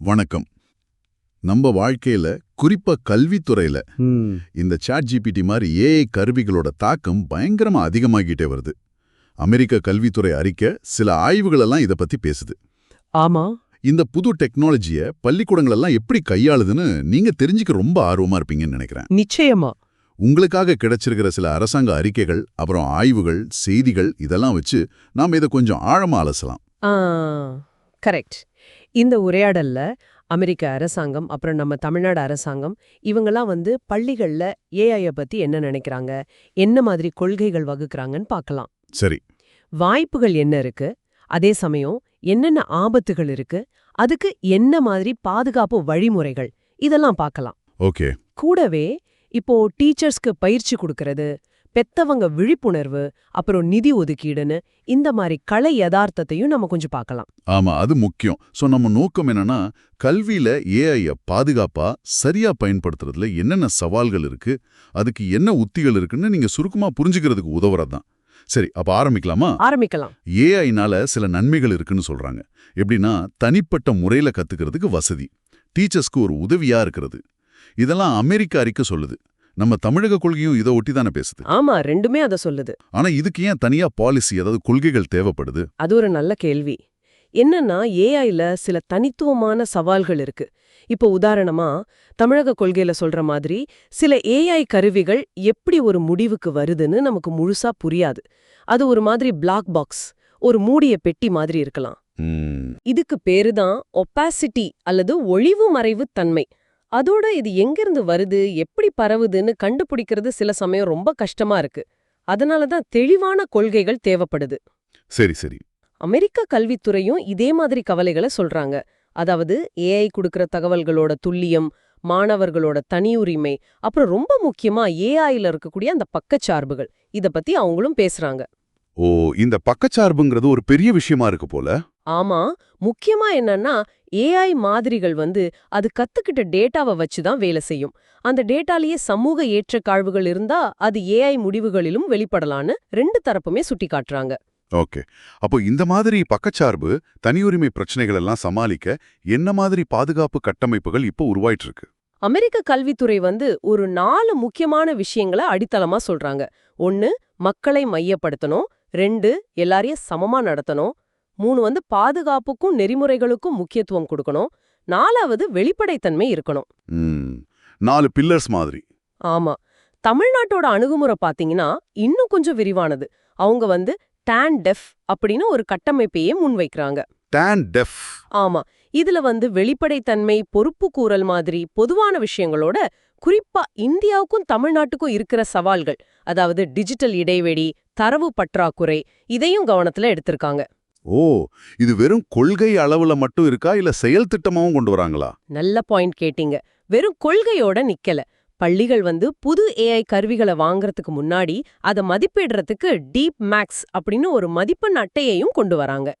வணக்கம். நம்ம வாழ்க்கையில குறிப்பா கல்வித்துறையில இந்த சாட் ஜிபிடி மாதிரி ஏஐ கருவிகளோட தாக்கம் பயங்கரமா அதிகமாகிட்டே வருது. அமெரிக்க கல்வித்துறை அறிக்கை சில ஆய்வுகள் எல்லாம் இத பத்தி பேசுது. ஆமா. இந்த புது டெக்னாலஜிய பள்ளிக்கூடங்கள் எல்லாம் எப்படி கையாளுதுன்னு நீங்க தெரிஞ்சுக்க ரொம்ப ஆர்வமா இருப்பீங்கன்னு நினைக்கிறேன். நிச்சயமா. உங்களுக்காக கிடைச்சிருக்கிற சில அரசாங்க அறிக்கைகள் அப்புறம் ஆய்வுகள் செய்திகள் இதெல்லாம் வச்சு நாம இதை கொஞ்சம் ஆழமா அலசலாம். கரெக்ட். இந்த உரையாடல்ல அமெரிக்க அரசாங்கம் அப்புறம் நம்ம தமிழ்நாடு அரசாங்கம் இவங்கெல்லாம் வந்து பள்ளிகள்ல ஏஐய பத்தி என்ன நினைக்கிறாங்க? என்ன மாதிரி கொள்கைகள் வகுக்கறாங்கன்னு பார்க்கலாம் சரி. வாய்ப்புகள் என்ன இருக்கு? அதே சமயம் என்னென்ன ஆபத்துகள் இருக்கு? அதுக்கு என்ன மாதிரி பாதுகாப்பு வழிமுறைகள்? இதெல்லாம் பார்க்கலாம் ஓகே. கூடவே இப்போ டீச்சர்ஸ்க்கு பயிற்சி கொடுக்கறது பெத்தவங்க விழிப்புணர்வு அப்புறம் நிதி ஒதுக்கீடுன்னு இந்த மாதிரி கலை யதார்த்தத்தையும் நம்ம கொஞ்சம் பார்க்கலாம். ஆமா அது முக்கியம். சோ நம்ம நோக்கம் என்னன்னா கல்வியில ஏஐய பாதுகாப்பா சரியா பயன்படுத்துறதுல என்னென்ன சவால்கள் இருக்கு அதுக்கு என்ன உத்திகள் இருக்குன்னு நீங்க சுருக்கமா புரிஞ்சுக்கிறதுக்கு உதவுறதுதான். சரி அப்ப ஆரம்பிக்கலாமா? ஆரம்பிக்கலாம். ஏஐனால சில நன்மைகள் இருக்குன்னு சொல்றாங்க. எப்படின்னா தனிப்பட்ட முறையில கத்துக்கிறதுக்கு வசதி. டீச்சர்ஸ்க்கு ஒரு உதவியா இருக்கிறது. இதெல்லாம் அமெரிக்க அறிக்கை சொல்லுது. நம்ம தமிழக கொள்கையும் இதை ஒட்டி தானே பேசுது? ஆமா ரெண்டுமே அத சொல்லுது. ஆனா இதுக்கு ஏன் தனியா பாலிசி அதாவது கொள்கைகள் தேவைப்படுது? அது ஒரு நல்ல கேள்வி. என்னன்னா ஏஐல சில தனித்துவமான சவால்கள் இருக்கு. இப்போ உதாரணமா தமிழக கொள்கையில சொல்ற மாதிரி சில ஏஐ கருவிகள் எப்படி ஒரு முடிவுக்கு வருதுன்னு நமக்கு முழுசா புரியாது. அது ஒரு மாதிரி பிளாக் பாக்ஸ் ஒரு மூடிய பெட்டி மாதிரி இருக்கலாம். இதுக்கு பேரு தான் ஒப்பாசிட்டி அல்லது ஒளிவு மறைவு தன்மை. அதோட இது எங்கிருந்து வருது எப்படி பரவுதுன்னு கண்டுபிடிக்கிறது சில சமயம் ரொம்ப கஷ்டமா இருக்கு. அதனால தான் தெளிவான கொள்கைகள் தேவைப்படுது. சரி சரி. அமெரிக்க கல்வித்துறையும் இதே மாதிரி கவலைகளை சொல்றாங்க. அதாவது ஏஐ கொடுக்கிற தகவல்களோட துல்லியம் மாணவர்களோட தனியுரிமை அப்புறம் ரொம்ப முக்கியமா ஏஐல இருக்கக்கூடிய அந்த பக்கச்சார்புகள். இத பத்தி அவங்களும் பேசுறாங்க. ஓ இந்த பக்கச்சார்புங்கிறது ஒரு பெரிய விஷயமா இருக்கு போல. ஆமா முக்கியமா என்னன்னா ஏஐ மாதிரிகள் வந்து அது கத்துக்கிட்ட டேட்டாவை வச்சு தான் வேலை செய்யும். அந்த டேட்டாலேயே சமூக ஏற்றத்தாழ்வுகள் இருந்தா அது ஏஐ முடிவுகளிலும் வெளிப்படலான்னு ரெண்டு தரப்புமே சுட்டி காட்டுறாங்க ஓகே. அப்போ இந்த மாதிரி பக்கச்சார்பு தனியுரிமை பிரச்சனைகள் எல்லாம் சமாளிக்க என்ன மாதிரி பாதுகாப்பு கட்டமைப்புகள் இப்போ உருவாயிட்டு இருக்கு அமெரிக்க கல்வித்துறை வந்து ஒரு நாலு முக்கியமான விஷயங்களை அடித்தளமா சொல்றாங்க. ஒன்னு மக்களை மையப்படுத்தணும். ரெண்டு எல்லாரையும் சமமா நடத்தணும். மூணு வந்து பாதுகாப்புக்கும் நெறிமுறைகளுக்கும் முக்கியத்துவம் கொடுக்கணும். நாலாவது வெளிப்படைத்தன்மை இருக்கணும். நாலு பில்லர்ஸ் மாதிரி. ஆமா. தமிழ்நாட்டோட அணுகுமுறை பாத்தீங்கன்னா இன்னும் கொஞ்சம் விரிவானது. அவங்க வந்து டான் டெஃப் அப்படின்னு ஒரு கட்டமைப்பையே முன்வைக்கிறாங்க. டேன் டெஃப் ஆமா. இதுல வந்து வெளிப்படைத்தன்மை பொறுப்புக்கூறல் மாதிரி பொதுவான விஷயங்களோட குறிப்பா இந்தியாவுக்கும் தமிழ்நாட்டுக்கும் இருக்கிற சவால்கள். அதாவது டிஜிட்டல் இடைவெளி தரவு பற்றாக்குறை இதையும் கவனத்துல எடுத்திருக்காங்க. ஓ இது வெறும் கொள்கை அளவுல மட்டும் இருக்கா? இல்ல செயல் திட்டமாவும் கொண்டு வராங்களா? நல்ல பாயிண்ட் கேட்டீங்க. வெறும் கொள்கையோட நிக்கல. பள்ளிகள் வந்து புது ஏஐ கருவிகளை வாங்குறதுக்கு முன்னாடி அதை மதிப்பிடுறதுக்கு டீப் மேக்ஸ் அப்படின்னு ஒரு மதிப்பெண் அட்டையையும் கொண்டு வராங்க.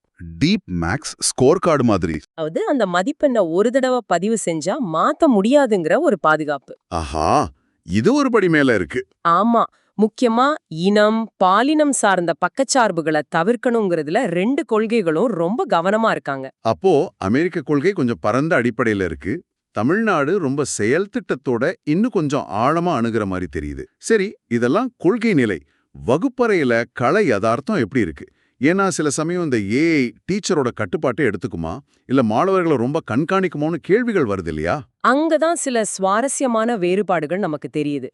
டீப் மேக்ஸ் ஸ்கோர் கார்டு மாதிரி. அதாவது அந்த மதிப்பெண்ணை ஒரு தடவை பதிவு செஞ்சா மாத்த முடியாதுங்கிற ஒரு பாதுகாப்பு. ஆஹா இது ஒரு படி மேல இருக்கு. ஆமா முக்கியமா இனம் பாலினம் சார்ந்த பக்கச்சார்புகளை தவிர்க்கணுங்கிறதுல ரெண்டு கொள்கைகளும் ரொம்ப கவனமா இருக்காங்க. அப்போ அமெரிக்க கொள்கை கொஞ்சம் பரந்த அடிப்படையில இருக்கு. தமிழ்நாடு ரொம்ப செயல் திட்டத்தோட இன்னும் கொஞ்சம் ஆழமா அணுகிற மாதிரி தெரியுது. சரி இதெல்லாம் கொள்கை நிலை. வகுப்பறையில கலை யதார்த்தம் எப்படி இருக்கு? ஏன்னா சில சமயம் இந்த ஏஐ டீச்சரோட கட்டுப்பாட்டை எடுத்துக்குமா? இல்ல மாணவர்களை ரொம்ப கண்காணிக்குமோன்னு கேள்விகள் வருது இல்லையா? அங்கதான் சில சுவாரஸ்யமான வேறுபாடுகள் நமக்கு தெரியுது.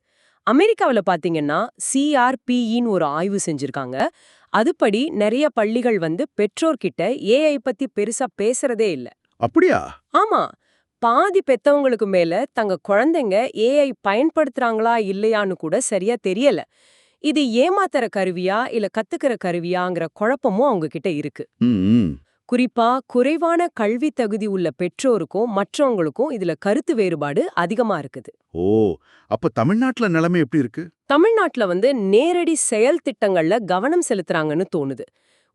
அமெரிக்காவுல பாத்தீங்கன்னா சிஆர்பிஇன்னு ஒரு ஆய்வு செஞ்சிருக்காங்க. அதுபடி நிறைய பள்ளிகள் வந்து பெற்றோர்கிட்ட ஏஐ பத்தி பெருசா பேசுறதே இல்ல. அப்படியா? ஆமா. பாதி பெத்தவங்களுக்கு மேல தங்க குழந்தைங்க ஏஐ பயன்படுத்துறாங்களா இல்லையான்னு கூட சரியா தெரியல. இது ஏமாத்துற கருவியா இல்ல கத்துக்கிற கருவியாங்கிற குழப்பமும் அவங்க கிட்ட இருக்கு. குறிப்பா குறைவான கல்வி தகுதி உள்ள பெற்றோருக்கும் மற்றவங்களுக்கும் இதுல கருத்து வேறுபாடு அதிகமா இருக்குது. ஓ அப்ப தமிழ்நாட்டுல நிலைமை எப்படி இருக்கு? தமிழ்நாட்டுல வந்து நேரடி செயல் திட்டங்கள்ல கவனம் செலுத்துறாங்கன்னு தோணுது.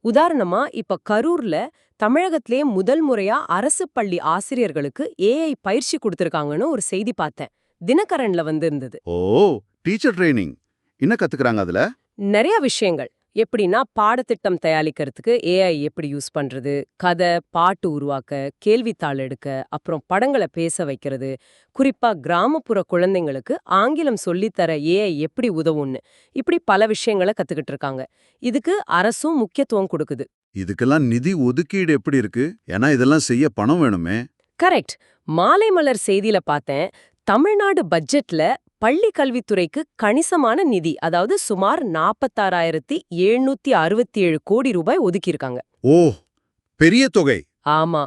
உதாரணமா இப்ப கரூர்ல தமிழகத்திலே முதல் முறையா அரசு பள்ளி ஆசிரியர்களுக்கு ஏஐ பயிற்சி கொடுத்திருக்காங்கன்னு ஒரு செய்தி பார்த்தேன். தினகரன்ல வந்து இருந்தது ஓ டீச்சர் ட்ரைனிங். என்ன கத்துக்கறாங்க அதுல? நிறைய விஷயங்கள். எப்படின்னா பாடத்திட்டம் தயாரிக்கிறதுக்கு ஏஐ எப்படி யூஸ் பண்றது கதை பாட்டு உருவாக்க கேள்வித்தாள் எடுக்க அப்புறம் படங்களை பேச வைக்கிறது குறிப்பா கிராமப்புற குழந்தைங்களுக்கு ஆங்கிலம் சொல்லித்தர ஏஐ எப்படி உதவும்னு. இப்படி பல விஷயங்களை கத்துக்கிட்டு இருக்காங்க. இதுக்கு அரசும் முக்கியத்துவம் கொடுக்குது. இதுக்கெல்லாம் நிதி ஒதுக்கீடு எப்படி இருக்கு? ஏன்னா இதெல்லாம் செய்ய பணம் வேணுமே. கரெக்ட் மாலை மலர் செய்தியில பார்த்தேன் தமிழ்நாடு பட்ஜெட்ல பள்ளி கல்வித்துறைக்கு கணிசமான நிதி அதாவது சுமார் நாற்பத்தாறாயிரத்தி எழுநூத்தி அறுபத்தி ஏழு கோடி ரூபாய் ஒதுக்கியிருக்காங்க. ஓ பெரிய தொகை. ஆமா.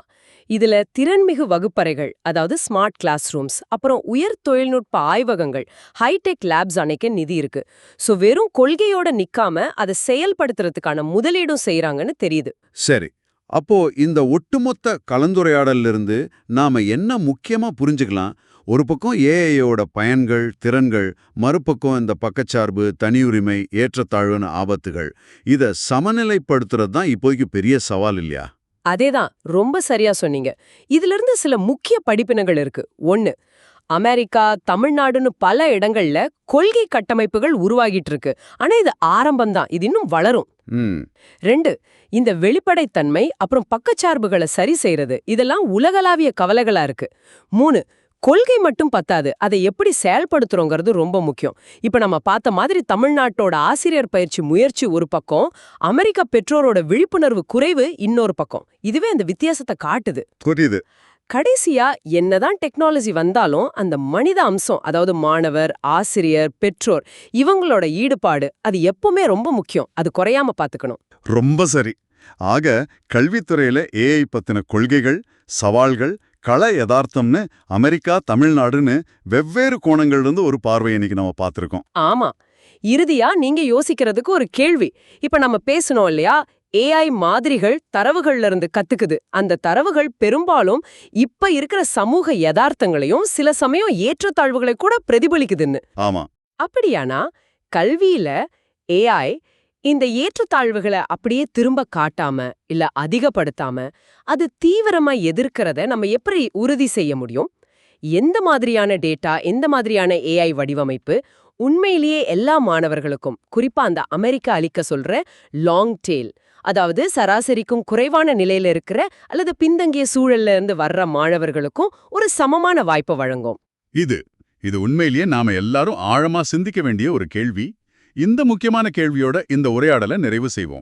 இதுல திறன்மிகு வகுப்பறைகள் அதாவது ஸ்மார்ட் கிளாஸ் ரூம்ஸ் அப்புறம் உயர் தொழில்நுட்ப ஆய்வகங்கள் ஹைடெக் லேப்ஸ் அணைக்க நிதி இருக்கு. சோ வெறும் கொள்கையோட நிக்காம அதை செயல்படுத்துறதுக்கான முதலீடும் செய்யறாங்கன்னு தெரியுது. சரி. அப்போ இந்த ஒட்டுமொத்த கலந்துரையாடல்ல இருந்து நாம என்ன முக்கியமா புரிஞ்சுக்கலாம்? ஒரு பக்கம் ஏஐயோட பயன்கள் திறன்கள் மறுபக்கம் இந்த பக்கச்சார்பு தனியுரிமை ஏற்றத்தாழ்வுன்னு ஆபத்துகள். இத சமநிலைப்படுத்துறது தான் இப்போதைக்கு பெரிய சவால் இல்லையா? அதேதான். ரொம்ப சரியா சொன்னீங்க. இதுல இருந்து சில முக்கிய படிப்பினங்கள் இருக்கு. ஒன்னு அமெரிக்கா தமிழ்நாடுன்னு பல இடங்கள்ல கொள்கை கட்டமைப்புகள் உருவாகிட்டு இருக்கு ஆனா இது ஆரம்பம்தான். இது இன்னும் வளரும். ரெண்டு இந்த வெளிப்படைத்தன்மை அப்புறம் பக்கச்சார்புகளை சரி செய்யறது இதெல்லாம் உலகளாவிய கவலைகளா இருக்கு. மூணு கொள்கை மட்டும் பத்தாது. அதை எப்படி செயல்படுத்துறோங்கிறது ரொம்ப முக்கியம். இப்ப நம்ம பார்த்த மாதிரி தமிழ்நாட்டோட ஆசிரியர் பயிற்சி முயற்சி ஒரு பக்கம் அமெரிக்க பெற்றோரோட விழிப்புணர்வு குறைவு இன்னொரு பக்கம். இதுவே அந்த வித்தியாசத்தை காட்டுது. புரியுது. கடைசியா என்னதான் டெக்னாலஜி வந்தாலும் அந்த மனித அம்சம் அதாவது மாணவர் ஆசிரியர் பெற்றோர் இவங்களோட ஈடுபாடு அது எப்பவுமே ரொம்ப முக்கியம். அது குறையாம பாத்துக்கணும். ரொம்ப சரி. ஆக கல்வித்துறையில ஏஐ பத்தின கொள்கைகள் சவால்கள் கள யதார்த்தம்னு அமெரிக்கா தமிழ்நாடுன்னு வெவ்வேறு கோணங்கள்லேருந்து ஒரு பார்வை இன்னைக்கு நம்ம பார்த்துருக்கோம். ஆமா. இறுதியா நீங்க யோசிக்கிறதுக்கு ஒரு கேள்வி. இப்ப நம்ம பேசணும் இல்லையா? ஏஐ மாதிரிகள் தரவுகள்ல இருந்து கத்துக்குது. அந்த தரவுகள் பெரும்பாலும் இப்ப இருக்கிற சமூக யதார்த்தங்களையும் சில சமயம் ஏற்றத்தாழ்வுகளை கூட பிரதிபலிக்குதுன்னு. ஆமா. அப்படியானா கல்வியில ஏஐ இந்த ஏற்றத்தாழ்வுகளை அப்படியே திரும்ப காட்டாம இல்ல அதிகப்படுத்தாம அது தீவிரமா எதிர்க்கிறத நம்ம எப்படி உறுதி செய்ய முடியும்? எந்த மாதிரியான டேட்டா எந்த மாதிரியான ஏஐ வடிவமைப்பு? உண்மையிலேயே எல்லா மாணவர்களுக்கும் குறிப்பா அந்த அமெரிக்க அளிக்க சொல்ற லாங் டேல் அதாவது சராசரிக்கும் குறைவான நிலையில இருக்கிற அல்லது பின்தங்கிய சூழல்ல இருந்து வர்ற மாணவர்களுக்கும் ஒரு சமமான வாய்ப்பை வழங்கும். இது இது உண்மையிலேயே நாம எல்லாரும் ஆழமா சிந்திக்க வேண்டிய ஒரு கேள்வி. இந்த முக்கியமான கேள்வியோட இந்த உரையாடலை நிறைவு செய்வோம்.